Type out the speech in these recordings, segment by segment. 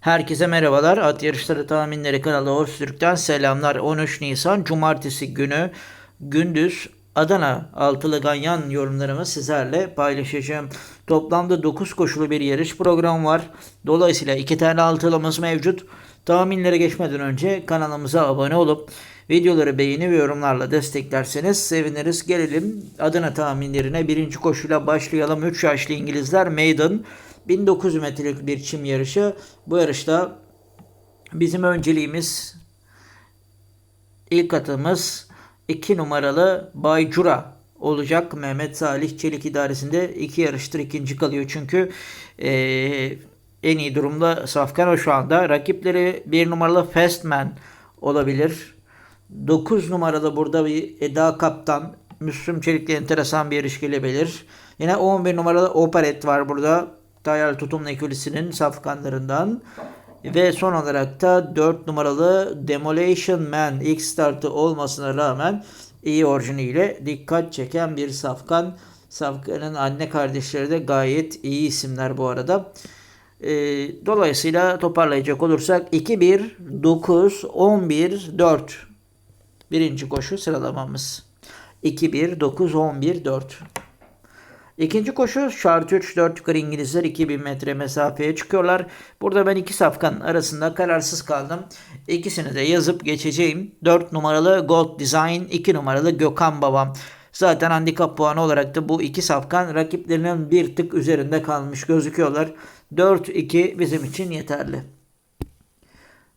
Herkese merhabalar. At Yarışları Tahminleri kanalı Öztürk'ten selamlar. 13 Nisan Cumartesi günü gündüz Adana Altılı Ganyan yorumlarımı sizlerle paylaşacağım. Toplamda 9 koşulu bir yarış programı var. Dolayısıyla 2 tane altılımız mevcut. Tahminlere geçmeden önce kanalımıza abone olup videoları beğeni ve yorumlarla desteklerseniz seviniriz. Gelelim Adana tahminlerine. Birinci koşuyla başlayalım. 3 yaşlı İngilizler Maiden 1900 metrelik bir çim yarışı. Bu yarışta bizim önceliğimiz ilk atımız 2 numaralı Baycura olacak. Mehmet Salih Çelik idaresinde iki yarıştır ikinci kalıyor çünkü eee, en iyi durumda Safkan o şu anda. Rakipleri 1 numaralı Fastman olabilir. 9 numaralı burada bir Eda Kaptan. Müslüm Çelik'le enteresan bir yarış gelebilir. Yine 11 numaralı Operet var burada. Dayal Tutumlu Ekülüsü'nün safkanlarından. Ve son olarak da 4 numaralı Demolition Man ilk startı olmasına rağmen iyi orijiniyle dikkat çeken bir safkan. Safkanın anne kardeşleri de gayet iyi isimler bu arada. Ee, dolayısıyla toparlayacak olursak 2-1, 9, 11, 4. Birinci koşu sıralamamız. 2-1, 9, 11, 4. İkinci koşu şart 3 4 yukarı İngilizler 2000 metre mesafeye çıkıyorlar. Burada ben iki safkan arasında kararsız kaldım. İkisini de yazıp geçeceğim. 4 numaralı Gold Design, 2 numaralı Gökhan Babam. Zaten handikap puanı olarak da bu iki safkan rakiplerinin bir tık üzerinde kalmış gözüküyorlar. 4-2 bizim için yeterli.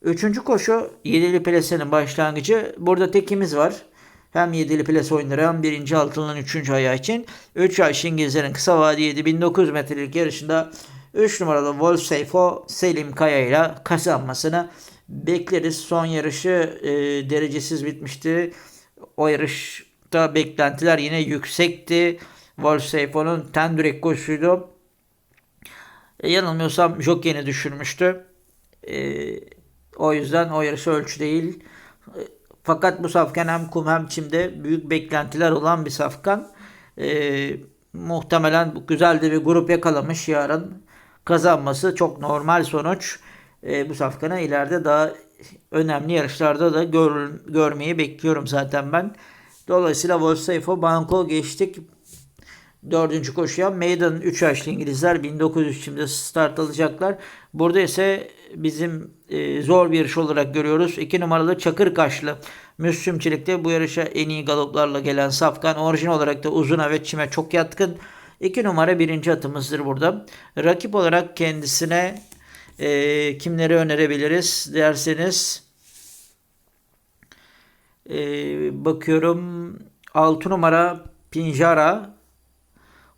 Üçüncü koşu Yedili Plase'nin başlangıcı. Burada tekimiz var. Hem Yedili Plase oyunları hem birinci altının üçüncü ayağı için. 3 yaş İngilizlerin kısa vadeli 1900 metrelik yarışında 3 numaralı Wolf Selim Kaya ile kazanmasını bekleriz. Son yarışı e, derecesiz bitmişti. O yarışta beklentiler yine yüksekti. Wolf Seyfo'nun tendürek koşuydu. E, yanılmıyorsam Jockey'ini düşürmüştü. E, o yüzden o yarışı ölçü değil. E, Fakat bu safkan hem kum hem çimde büyük beklentiler olan bir safkan. E, muhtemelen güzel de bir grup yakalamış yarın. Kazanması çok normal sonuç. E, bu safkanı ileride daha önemli yarışlarda da gör, görmeyi bekliyorum zaten ben. Dolayısıyla Volseyfo Banko geçtik. Dördüncü koşuya Maiden 3 yaşlı İngilizler 1900 şimdi start alacaklar. Burada ise bizim e, zor bir yarış olarak görüyoruz. 2 numaralı Çakır Kaşlı Müslüm Çelik'te bu yarışa en iyi galoplarla gelen Safkan. Orijin olarak da uzun ve çime çok yatkın. 2 numara birinci atımızdır burada. Rakip olarak kendisine e, kimleri önerebiliriz derseniz e, bakıyorum 6 numara Pinjara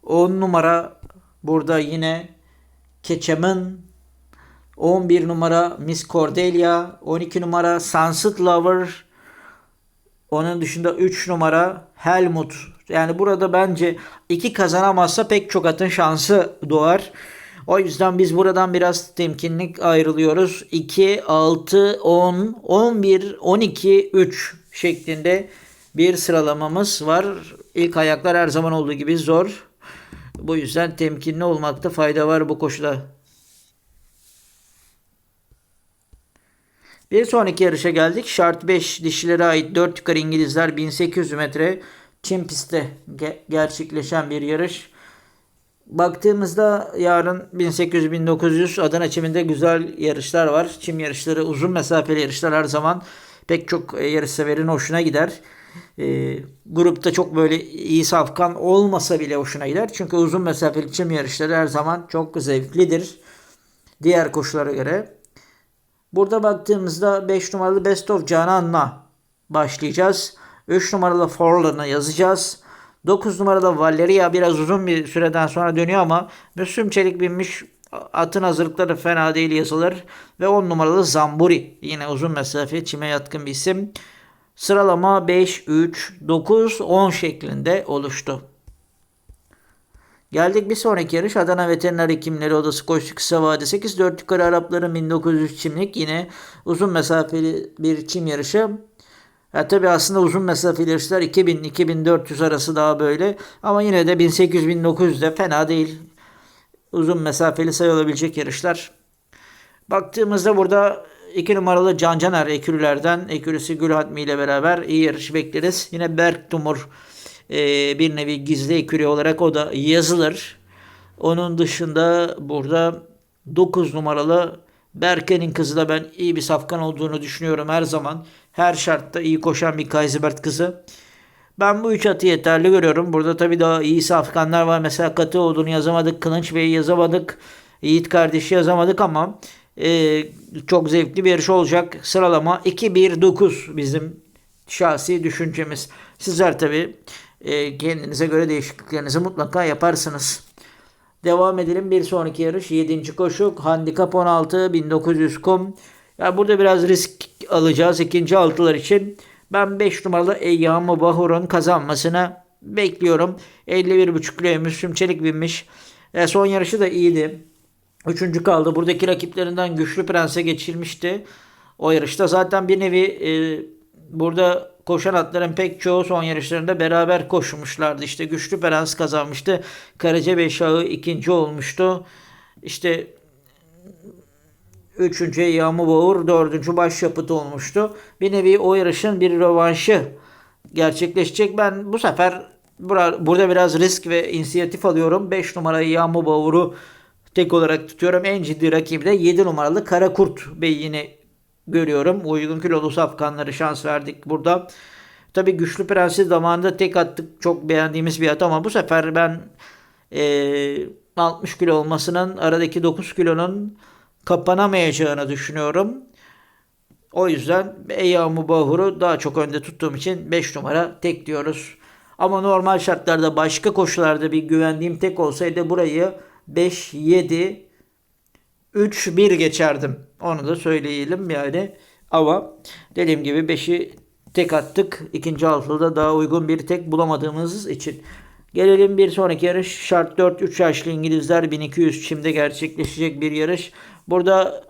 10 numara burada yine Keçem'in 11 numara Miss Cordelia 12 numara Sunset Lover onun dışında 3 numara Helmut yani burada bence iki kazanamazsa pek çok atın şansı doğar. O yüzden biz buradan biraz temkinlik ayrılıyoruz. 2, 6, 10, 11, 12, 3 şeklinde bir sıralamamız var. İlk ayaklar her zaman olduğu gibi zor. Bu yüzden temkinli olmakta fayda var bu koşuda. Bir sonraki yarışa geldik. Şart 5 dişilere ait 4 yukarı İngilizler 1800 metre çim pistte ge- gerçekleşen bir yarış. Baktığımızda yarın 1800-1900 Adana çiminde güzel yarışlar var. Çim yarışları uzun mesafeli yarışlar her zaman pek çok e, yarış severin hoşuna gider. E, grupta çok böyle iyi safkan olmasa bile hoşuna gider. Çünkü uzun mesafeli çim yarışları her zaman çok zevklidir. Diğer koşulara göre. Burada baktığımızda 5 numaralı Best of Canan'la başlayacağız. 3 numaralı Forlan'ı yazacağız. 9 numaralı Valeria biraz uzun bir süreden sonra dönüyor ama Müslüm Çelik binmiş atın hazırlıkları fena değil yazılır. Ve 10 numaralı Zamburi yine uzun mesafe çime yatkın bir isim. Sıralama 5, 3, 9, 10 şeklinde oluştu. Geldik bir sonraki yarış Adana Veteriner Hekimleri Odası koşu kısa vade 8 4 yukarı Arapların 1900 çimlik yine uzun mesafeli bir çim yarışı. Ya tabi aslında uzun mesafeli yarışlar 2000-2400 arası daha böyle ama yine de 1800-1900 de fena değil. Uzun mesafeli sayılabilecek yarışlar. Baktığımızda burada 2 numaralı Can Caner ekürülerden ekürüsü Gülhatmi ile beraber iyi yarış bekleriz. Yine Berk Tumur e, bir nevi gizli ekürü olarak o da yazılır. Onun dışında burada 9 numaralı Berke'nin kızı da ben iyi bir safkan olduğunu düşünüyorum her zaman. Her şartta iyi koşan bir Kaysebert kızı. Ben bu üç atı yeterli görüyorum. Burada tabii daha iyi safkanlar var. Mesela Katı olduğunu yazamadık. Kılınç Bey'i yazamadık. Yiğit kardeşi yazamadık ama e, çok zevkli bir yarış olacak. Sıralama 2-1-9 bizim şahsi düşüncemiz. Sizler tabii e, kendinize göre değişikliklerinizi mutlaka yaparsınız. Devam edelim. Bir sonraki yarış 7. koşu. Handikap 16 1900 kum. Ya burada biraz risk alacağız ikinci altılar için. Ben 5 numaralı Eyyam Bahur'un kazanmasını bekliyorum. 51.5 kiloya Müslüm Çelik binmiş. E, son yarışı da iyiydi. Üçüncü kaldı. Buradaki rakiplerinden Güçlü Prens'e geçirmişti. O yarışta zaten bir nevi e, burada koşan atların pek çoğu son yarışlarında beraber koşmuşlardı. İşte Güçlü Prens kazanmıştı. Karacabey Şahı ikinci olmuştu. İşte Üçüncü Yağmur Bağır, dördüncü başyapıt olmuştu. Bir nevi o yarışın bir rövanşı gerçekleşecek. Ben bu sefer bura- burada biraz risk ve inisiyatif alıyorum. 5 numarayı Yağmur Bağır'ı tek olarak tutuyorum. En ciddi rakibi de 7 numaralı Karakurt Bey'ini görüyorum. Uygun kilolu safkanları şans verdik burada. Tabi Güçlü Prens'i zamanında tek attık. Çok beğendiğimiz bir at ama bu sefer ben eee 60 kilo olmasının aradaki 9 kilonun kapanamayacağını düşünüyorum. O yüzden Eyyamu Bahur'u daha çok önde tuttuğum için 5 numara tek diyoruz. Ama normal şartlarda başka koşularda bir güvendiğim tek olsaydı burayı 5, 7, 3, 1 geçerdim. Onu da söyleyelim yani. Ama dediğim gibi 5'i tek attık. İkinci altıda daha uygun bir tek bulamadığımız için. Gelelim bir sonraki yarış. Şart 4 3 yaşlı İngilizler 1200 çimde gerçekleşecek bir yarış. Burada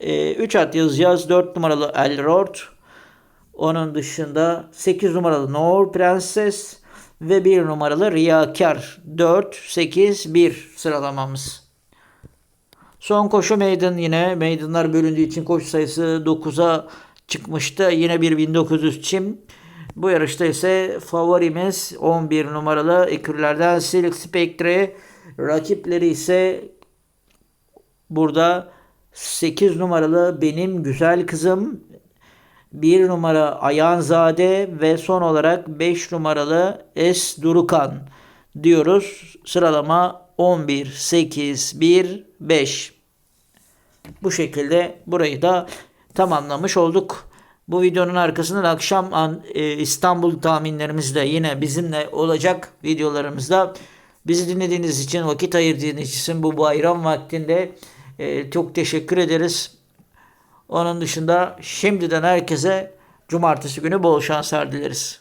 3 at yazacağız. 4 numaralı Elrod. Onun dışında 8 numaralı Noor Prenses ve 1 numaralı Riyakar. 4, 8, 1 sıralamamız. Son koşu maiden yine. Maidenlar bölündüğü için koşu sayısı 9'a çıkmıştı. Yine bir 1900 çim. Bu yarışta ise favorimiz 11 numaralı ekürlerden Silk Spectre. Rakipleri ise burada 8 numaralı benim güzel kızım. 1 numara Ayanzade ve son olarak 5 numaralı Es Durukan diyoruz. Sıralama 11, 8, 1, 5. Bu şekilde burayı da tamamlamış olduk. Bu videonun arkasından akşam an, e, İstanbul tahminlerimiz de yine bizimle olacak videolarımızda. Bizi dinlediğiniz için, vakit ayırdığınız için bu bayram vaktinde e, çok teşekkür ederiz. Onun dışında şimdiden herkese cumartesi günü bol şanslar dileriz.